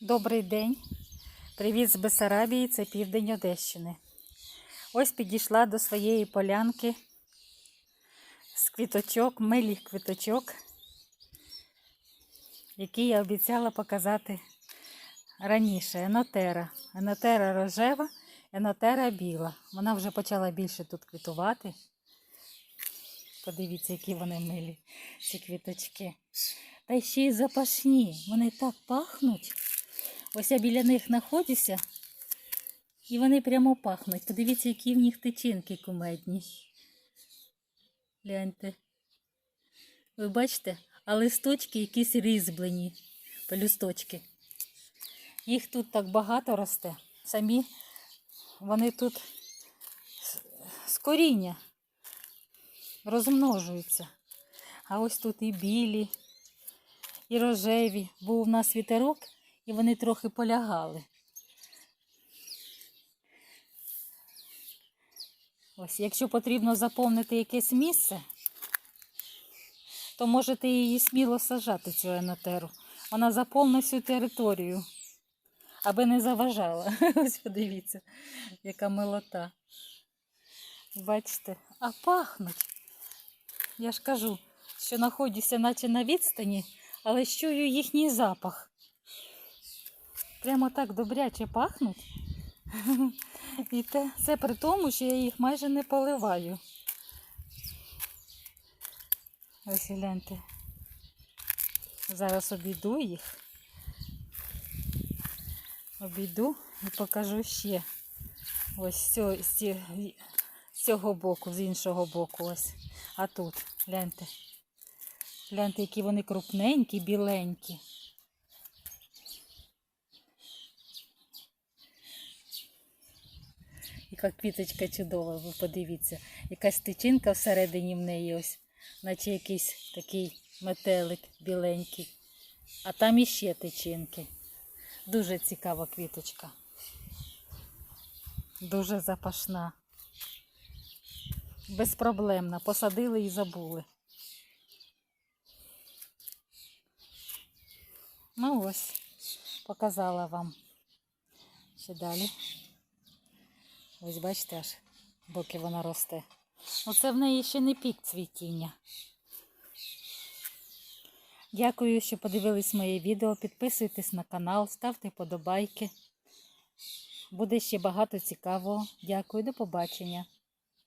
Добрий день. Привіт з Бесарабії, це південь Одещини. Ось підійшла до своєї полянки з квіточок, милих квіточок, які я обіцяла показати раніше. Енотера. Енотера рожева, енотера біла. Вона вже почала більше тут квітувати. Подивіться, які вони милі, ці квіточки. Та ще й запашні. Вони так пахнуть. Ось я біля них знаходжуся, і вони прямо пахнуть. Подивіться, які в них тичинки кумедні. Гляньте. Ви бачите, а листочки якісь різьблені, пелюсточки. Їх тут так багато росте. Самі вони тут з коріння розмножуються. А ось тут і білі, і рожеві. Був у нас вітерок, і вони трохи полягали. Ось, якщо потрібно заповнити якесь місце, то можете її сміло сажати, цю енотеру. Вона заповнить всю територію, аби не заважала. Ось подивіться, яка милота. Бачите, а пахнуть. Я ж кажу, що знаходжуся наче на відстані, але чую їхній запах. Прямо так добряче пахнуть. І те, це при тому, що я їх майже не поливаю. Ось гляньте. Зараз обійду їх. Обійду і покажу ще. Ось з цього, боку, з іншого боку. Ось. А тут, гляньте. Гляньте, які вони крупненькі, біленькі. Яка квіточка чудова, ви подивіться. Якась тичинка всередині в неї ось, наче якийсь такий метелик біленький. А там іще тичинки. Дуже цікава квіточка. Дуже запашна. Безпроблемна. Посадили і забули. Ну ось, показала вам. Ще далі. Ось бачите, аж поки вона росте. Оце в неї ще не пік цвітіння. Дякую, що подивились моє відео. Підписуйтесь на канал, ставте подобайки. Буде ще багато цікавого. Дякую, до побачення.